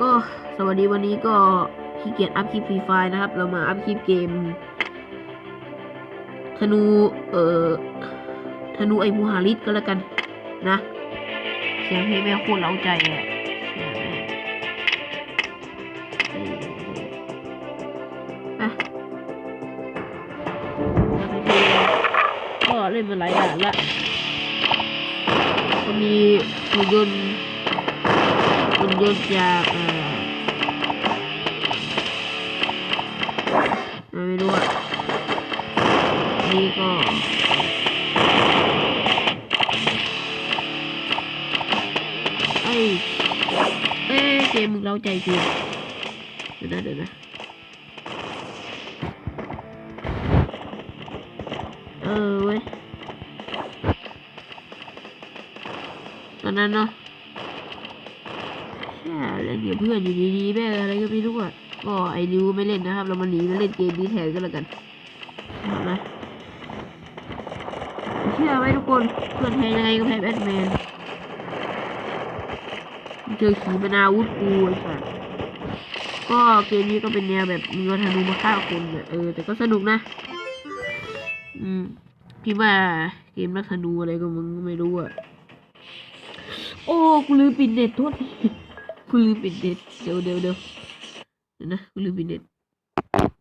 ก็สวัสดีวันนี้ก็ขี้เกียจอัพคลิปฟรีไฟนะครับ เรามาอัพคลิปเกม ธนู เอ่อ ธนูไอมูฮาริสก็แล้วกันนะ เสียงเพลงแม่โคตรเล้าใจอะอออะก็เล่นมาหลายด่านละก็มีหุ่นยนต์ หุ่นยนต์จากเอ่อไม่รู้อะนี่ก็ไอ้เอ้เกมมึงเล้าใจกูเดี๋ยวนะเดี๋ยวนะเออเว้ยตอนนั้นเนาะ แค่เล่นกับเพื่อนอยู่ดีๆแม่อะไรก็ไม่รู้อะก็ไอ้ริวไม่เล่นนะครับ เรามาหนีมาเล่นเกมนี้แทนก็แล้วกันเอานะเชื่อไหมทุกคนเพื่อนแพ้ยังไงก็แพ้แบทแมนเจอขีปนาวุธกูไอ้สัสก็เกมนี้ก็เป็นแนวแบบมีวัฒนูมาฆ่าคนเออ แต่ก็สนุกนะ อืมพี่ว่าเกมนักธนูอะไรก็มึงไม่รู้อะ โอ้ กูลืมปิดเน็ตโทษที กูลืมปิดเน็ตเดี๋ยวเดี๋ยวเดี๋ยวเดี๋ยวนะกูลืมปิดเน็ต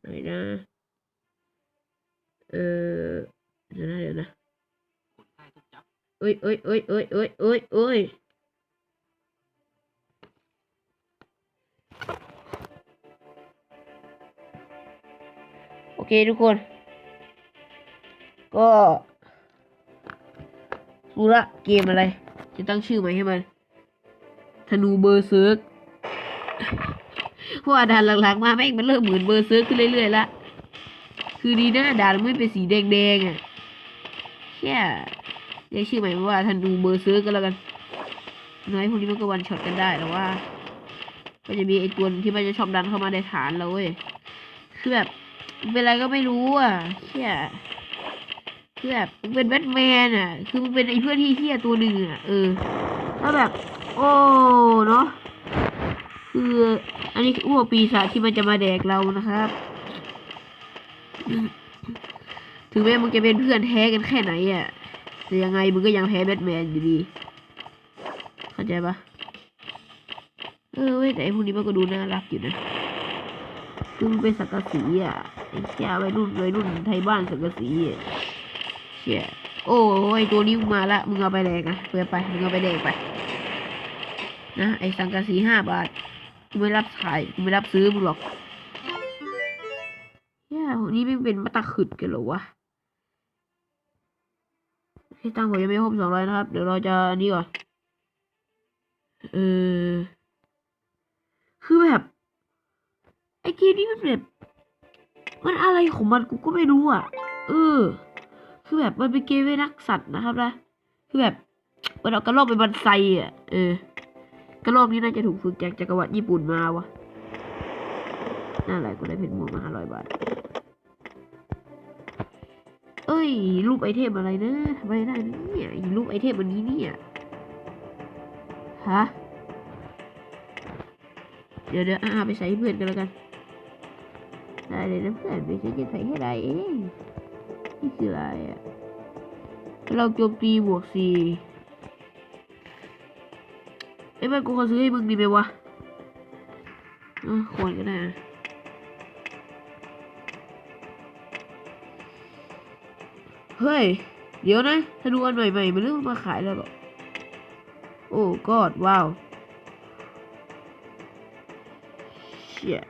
ไหนนะเออเดี๋ยวนะเดี๋ยวนะเอ้ยเอ้ยเอ้ยเอ้ยเอ้ยเอ้ยเอ้ยโอเคทุกคน ก็รู้ละเกมอะไร จะตั้งชื่อใหม่ให้มัน ธนูเบอร์เซิร์กเพราะว่าด่านหลังๆมาแม่งมันเริ่มเหมือนเบอร์เซิร์กขึ้นเรื่อยๆละคือดีนะด่านไม่เป็นสีแดงๆอะแค่เรียกชื่อใหม่ว่าธนูเบอร์เซิร์กก็แล้วกัน น้อยพวกนี้มันก็วันช็อตกันได้แต่ว่า ก็จะมีไอ้ตัวหนึ่งที่มันจะชอบดันเข้ามาในฐานเราเว้ยคือแบบเป็นอะไรก็ไม่รู้อะเชี่คือแบบเป็นแบทแมนอะ คือมึงเป็นไอ้เพื่อนที่เฮี้ยตัวหนึ่งอะเออแล้วแบบ โอ้เนาะคืออันนี้คืออ้วกปีศาจที่มันจะมาแดกเรานะครับ ถึงแม้มึงจะเป็นเพื่อนแท้กันแค่ไหนอะแต่ยังไงมึงก็ยังแพ้แบทแมนอยู่ดีเข้าใจปะเออเว้ยแต่ไอ้พวกนี้มันก็ดูน่ารักอยู่นะคือมันเป็นสังกะสีอะไอ้เชี่ยวัยรุ่นวัยรุ่นไทยบ้านสังกะสีอะเชี่ยโอ้ยตัวนี้มึงมาละมึงเอาไปแดกนะเพื่อไปมึงเอาไปแดกไป นะไอสังกะสีห้าบาทกูไม่รับขายกูไม่รับซื้อมึงหรอกเชี่ยนี้ไม่เป็นมาตะขึดกันหรอวะที่ตั้งผมยังไม่ครบสองร้อยนะครับ เดี๋ยวเราจะอันนี้ก่อน เออ คือแบบ ไอเกมนี้มันแบบ มันอะไรของมันกูก็ไม่รู้อะ เออ คือแบบมันเป็นเกมไม่รักสัตว์นะครับนะ คือแบบ มันเอากระรอกไปบันไซอะ เออ กระรอกนี้น่าจะถูกฝึกจากจักรวรรดิญี่ปุ่นมาวะน่าอะไรกูได้เพชรม่วงมาห้าร้อยบาท เอ้ย รูปไอเทมอะไรนะทำไมได้เนี่ยรูปไอเทมอันนี้เนี่ยฮะเดี๋ยวเดี๋ยวอาไปใส่เพื่อนกันแล้วกันได้เลยนะเพื่อนไปใช้จะใส่ให้ได้เองนี่คืออะไรอะเราโจมตีบวกสี่ ไอ้ยมันกูขอซื้อให้มึงดีไหมวะเออควรก็ได้นะเฮ้ย เดี๋ยวนะถ้าดูอันใหม่ๆมันเริ่มมาขายแล้วหรอ โอ้กอดว้าวเชี่ย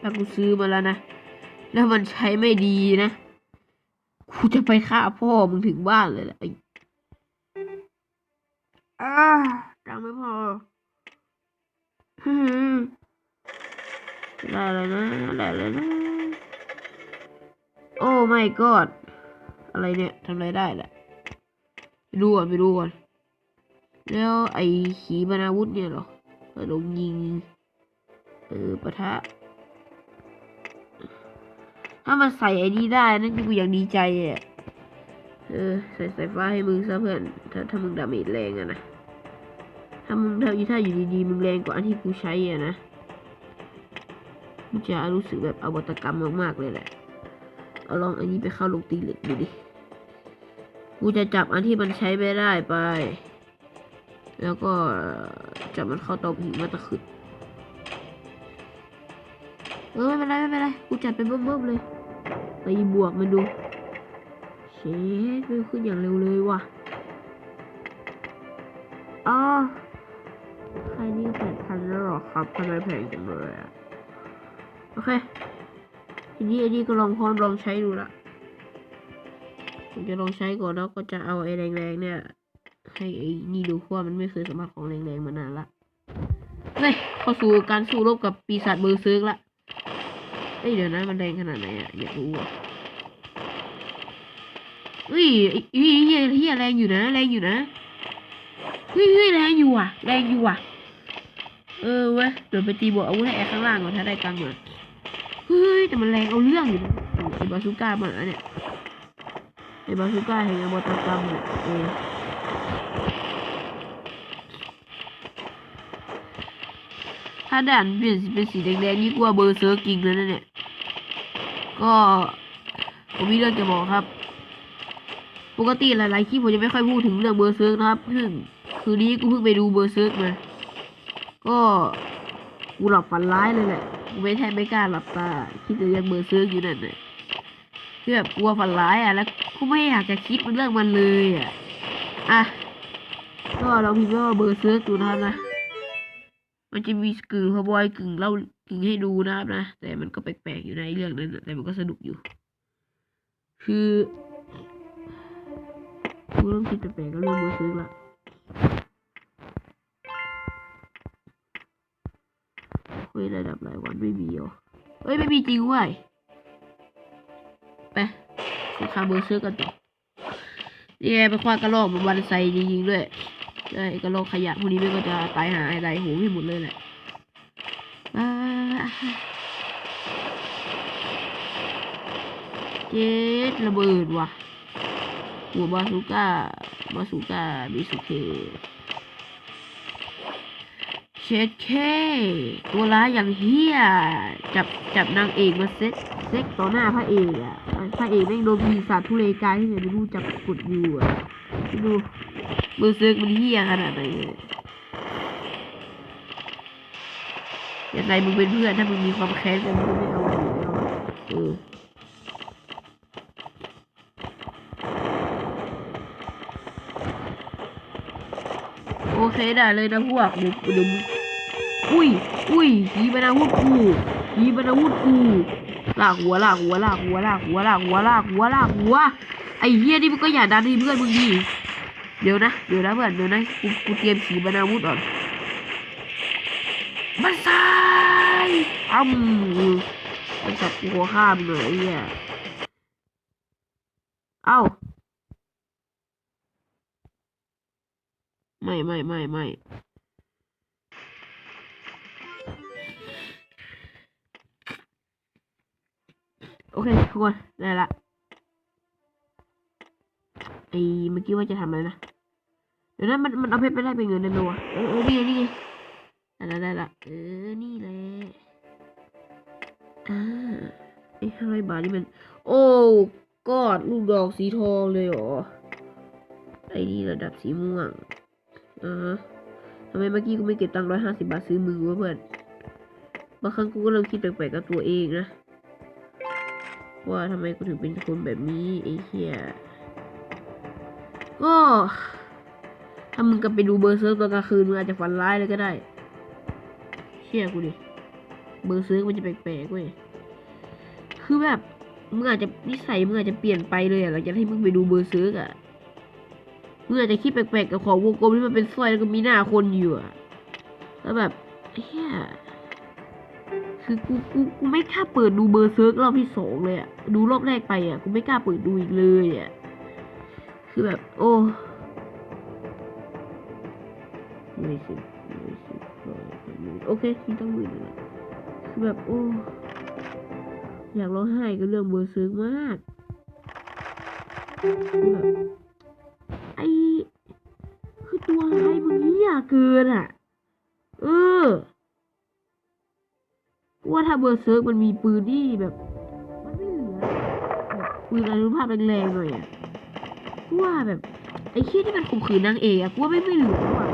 ถ้ากูซื้อมาแล้วนะ แล้วมันใช้ไม่ดีนะ กูจะไปฆ่าพ่อมึงถึงบ้านเลยแหละ อ้าตังไม่พอฮึ่มได้เลยนะได้เลยนะ โอ้ไม่กอดอะไรเนี่ยทำอะไรได้แหละไปดูก่อนไปดูก่อนแล้วไอ้ขีปนาวุธเนี่ยหรอเออลงยิงเออปะทะ ถ้ามันใส่ไอ้นี่ได้นั่นกูยังดีใจอะ เออ ใส่สายฟ้าให้มึงซะเพื่อน ถ้าถ้ามึงดาเมจแรงอะนะ ถ้ามึงถ้าถ้าอยู่ดีๆมึงแรงกว่าอันที่กูใช้อะนะมึงจะรู้สึกแบบอวตกรรมมากๆเลยแหละ เอาลองอันนี้ไปเข้าลงตีเหล็กดูดิ กูจะจับอันที่มันใช้ไม่ได้ไป แล้วก็จับมันเข้าเตาผิงมาตะขึ้นเออไม่เป็นไรไม่เป็นไร กูจัดเป็นเบิ่มๆเลยตีบวกมันดูเชฟมันขึ้นอย่างเร็วเลยว่ะอ๋อ นี่แปดพันแล้วหรอครับทำไมแพงจังเลยอะโอเคทีนี้ไอ้นี่ก็ลองพร้อมลองใช้ดูละผมจะลองใช้ก่อนแล้วก็จะเอาไอ้แรงๆเนี่ย ให้ไอ้นี่ดูว่ามันไม่เคยสามารถของแรงๆมานานละเฮ้ยเข้าสู่การสู้รบกับปีศาจเบอร์ซึกละเอ้ยเดี๋ยวนะมันแรงขนาดไหนอะอยากรู้อะเฮ้ยเฮ้ยเฮียเฮียแรงอยู่นะแรงอยู่นะเฮ้ยเฮ้ยแรงอยู่อะแรงอยู่อะ เออเว้ยเดี๋ยวไปตีบวกอาวุธให้แอร์ข้างล่างก่อนถ้าได้ตังค์มาเฮ้ยแต่มันแรงเอาเรื่องอยู่นะไอ้บาซูก้ามาเนี่ยไอ้บาซูก้าแห่งอมตกรรมเนี่ยเออถ้าด่านเปลี่ยนเป็นสีแดงๆนี่กว่าเบอร์เซอร์กิงแล้วนะเนี่ย ก็ผมมีเรื่องจะบอกครับ ปกติหลายๆคลิปผมจะไม่ค่อยพูดถึงเรื่องเบอร์เซิร์นะครับซึ่งคืนนี้กูเพิ่งไปดูเบอร์เซิร์มา ก็กูหลับฝันร้ายเลยแหละกูไม่แทบไม่กล้าหลับตา คิดถึงเรื่องเบอร์ซิร์กอยู่นั่นน่ะคือแบบกลัวฝันร้ายอะ แล้วกูไม่อยากจะคิดเรื่องมันเลยอะ อะ ก็เราพิมพ์ว่าเบอร์ซิร์กดูนะครับนะ มันจะมีกึ่งพอบอยกึ่งเล่ากึ่งให้ดูนะครับนะ แต่มันก็แปลกๆอยู่ในเรื่องนั้นแต่มันก็สนุกอยู่ คือกูเริ่มคิดแปลกๆก็เริ่มมือร์ซื้อละ เฮ้ยระดับรายวันไม่มีหรอเฮ้ยไม่มีจริงเว้ยไปสงคาเบอร์ซื้อกันต่อนี่ไงไปคว้ากระโหลกมันวันใส่จริงๆด้วยใช่กระโหลกขยะพวกนี้มันก็จะตายหายตายหงให้หมดเลยแหละเจ็ดระเบิดว่ะหัวบาซูก้าบาซูก้าบิสุเค ชดเคตัวร้ายอย่างเฮียจับจับนางเอกมาเซ็กเซ็กต่อหน้าพระเอกอะพระเอกแม่งโดนปีศาจทุเรกายที่ไหนไม่รู้จับกดอยู่อะดูมือเซิกมันเฮียขนาดไหนยังไงมึงเป็นเพื่อนถ้ามึงมีความแค้นกันมึงก็ไม่เอาอยู่แล้วอะเออโอเคได้เลยนะพวกเดี๋ยวเดี๋ยวมึง อุ้ย อุ้ยขีบรรณาวุธกูขีบรรณาวุธกูลากหัวลากหัวลากหัวลากหัวลากหัวลากหัวลากหัวไอ้เหี้ยนี่มึงก็อย่าดันให้เพื่อนมึงดิเดี๋ยวนะเดี๋ยวนะเพื่อนเดี๋ยวนะกูกูเตรียมขีบรรณาวุธก่อนมันตายอ้ำมันจับหัวข้ามเลยไอ้เหี้ยเอ้าไม่ไม่ไม่ไม่ โอเคทุกคนได้ละไอเมื่อกี้ว่าจะทำอะไรนะ เดี๋ยวนะมันมันเอาเพชรไปได้เป็นเงินได้ไหมวะเออเออนี่ไงนี่ไงได้ละได้ละเออ นี่แหละอ่าไอ้ห้าร้อยบาทนี่มัน โอ้กอดลูกดอกสีทองเลยเหรอ ไอ้นี่ระดับสีม่วงอ่าทำไมเมื่อกี้กูไม่เก็บตังค์ร้อยห้าสิบาทซื้อมือวะเพื่อน บางครั้งกูก็เริ่มคิดแปลกๆกับตัวเองนะ ว่าทำไมกูถึงเป็นคนแบบนี้ไอ้เหี้ยก็ถ้ามึงกลับไปดูเบอร์เซิร์ฟตอนกลางคืนมึงอาจจะฝันร้ายเลยก็ได้ เชื่อกูดิ เบอร์เซิร์ฟมันจะแปลกๆเว้ย คือแบบมึงอาจจะนิสัยมึงอาจจะเปลี่ยนไปเลยอะหลังจากที่มึงไปดูเบอร์เซิร์ฟอะมึงอาจจะคิดแปลกๆกับของวงกลมที่มันเป็นสร้อยแล้วก็มีหน้าคนอยู่อะแล้วแบบเฮีย คือกูกูกูไม่กล้าเปิดดูเบอร์เซิร์กรอบที่สองเลยอะดูรอบแรกไปอะกูไม่กล้าเปิดดูอีกเลยอะคือแบบ โอ้ไม่สิไม่สิโอเคมีตั้งหมื่นแล้วคือแบบโอ้ อยากร้องไห้กับเรื่องเบอร์เซิร์กมากคือแบบไอคือตัวอะไรมึงเฮียเกินอะ เออ ว่าถ้าเบอร์เซิร์กมันมีปืนที่แบบ มันไม่เหลือแบบปืนอนุภาพแรงๆหน่อยอะกูว่าแบบไอ้เคี้ยที่มันข่มขืนนางเอกอะกูว่าไม่ไม่เหลือแล้วอะ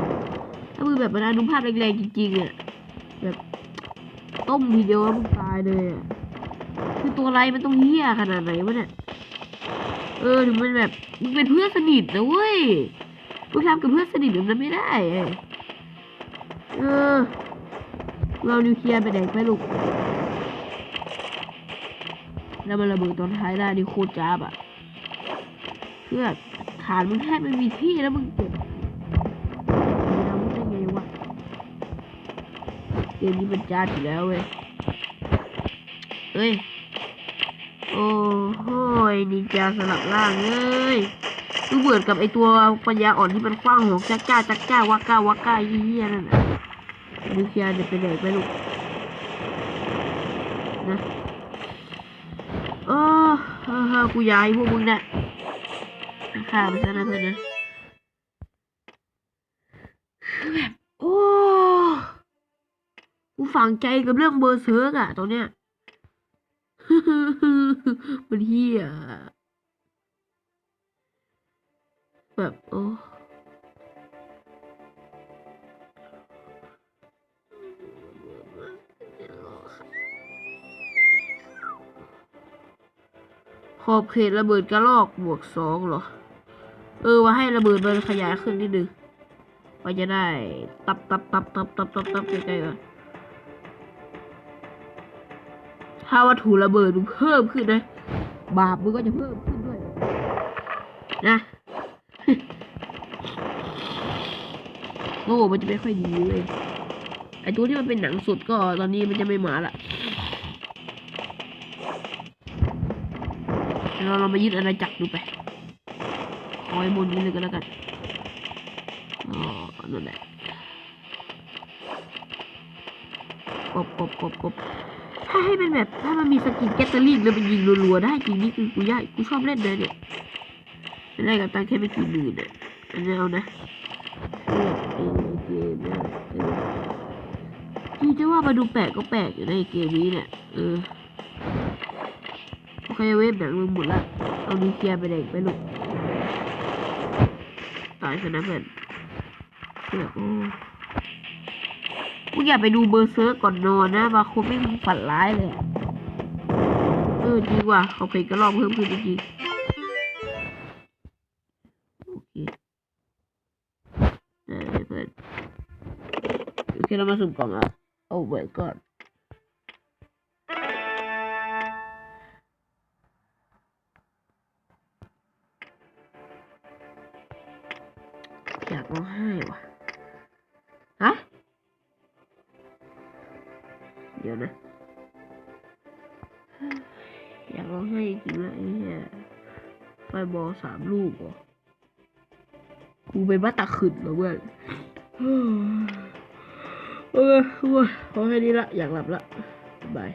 ถ้ามือแบบมันอนุภาพแรงๆจริงๆอะแบบต้มทีเดียวแล้วมึงตายเลยอะคือตัวไรมันต้องเหี้ยขนาดไหนวะเนี่ยเออถึงมันแบบมึงเป็นเพื่อนสนิทนะเว้ยมึงทำกับเพื่อนสนิทแบบนั้นไม่ได้ เออ เรานิวเคลียร์ไปแดกไปลูกแล้วมันระเบิดตอนท้ายได้นี่โคตรจ้าบอะเพื่อฐานมึงแทบไม่มีที่แล้วมึงเก็บมึงเอาได้ไงวะเกมนี้มันจ้าอยู่แล้วเว้ยเฮ้ยโอ้โหยนินจาสลับล่างเอ้ยดูเหมือนกับไอตัวปัญญาอ่อนที่มันคว้างหอกจักจ้าจักจ้าวักก้าวักก้าเยี่ยนั่นน่ะ นิวเคลียร์จะไปไหนไปลูกนะโอ้ฮ่าฮ่ากูอยายพวกมึงน่ะฆ่ามันซะนะเพื่อนนะคือแบบโอ้กูฝังใจกับเรื่องเบอร์เซิร์กอะตอนเนี้ยมันเฮียแบบโอ้ ขอบเขตระเบิดกระลอกบวกสองเหรอ เออว่าให้ระเบิดมันขยายขึ้นนิดนึงว่าจะได้ ตับตับตับตับตับตับตับใกล้ๆกันถ้าวัตถุระเบิดมึงเพิ่มขึ้นนะบาปมึงก็จะเพิ่มขึ้นด้วย นะโอ้มันจะไม่ค่อยดีเลยไอตัวที่มันเป็นหนังสุดก็ตอนนี้มันจะไม่มาละ เราเรามายึดอาณาจักรดูไปคอยบนนี้เลยก็แล้วกันอ๋อนั่นแหละกบกบกบกบถ้าให้มันแบบถ้ามันมีสกินแกตเตอร์ลิงแล้วมันยิงรัวๆได้จริงนี่คือกูยากกูชอบเล่นเลยเนี่ยไม่ได้กับตังแค่ไม่กี่หมื่นอะอันนี้เอานะเอกเกมเนี่ยเออที่จะว่ามาดูแปลกก็แปลกอยู่ในเกมนี้เนี่ยเออ เคเว็บหนังมึงหมดละเอาดีเกียร์ไปเด็กไปลูกตายซะนะเพื่อนเพื่อโอ้กูอยากไปดูเบอร์เซอร์ก่อนนอนนะบาคนไม่มีฝันร้ายเลยเออจริงว่ะเขาเพลงก็ลองเพิ่มขึ้นจริงโอเคได้เพื่อนโอเคเรามาสุ่มกล่องอะโอ้เบิ อยากร้องไห้ว่ะฮะเดี๋ยวนะอยากร้องไห้จริงนะไอ้เหี้ยไฟบอลสามลูกเหรอกูเป็นบ้าตาขึ้นเหรอเพื่อนเออเออขอแค่นี้ละ อยากหลับละบาย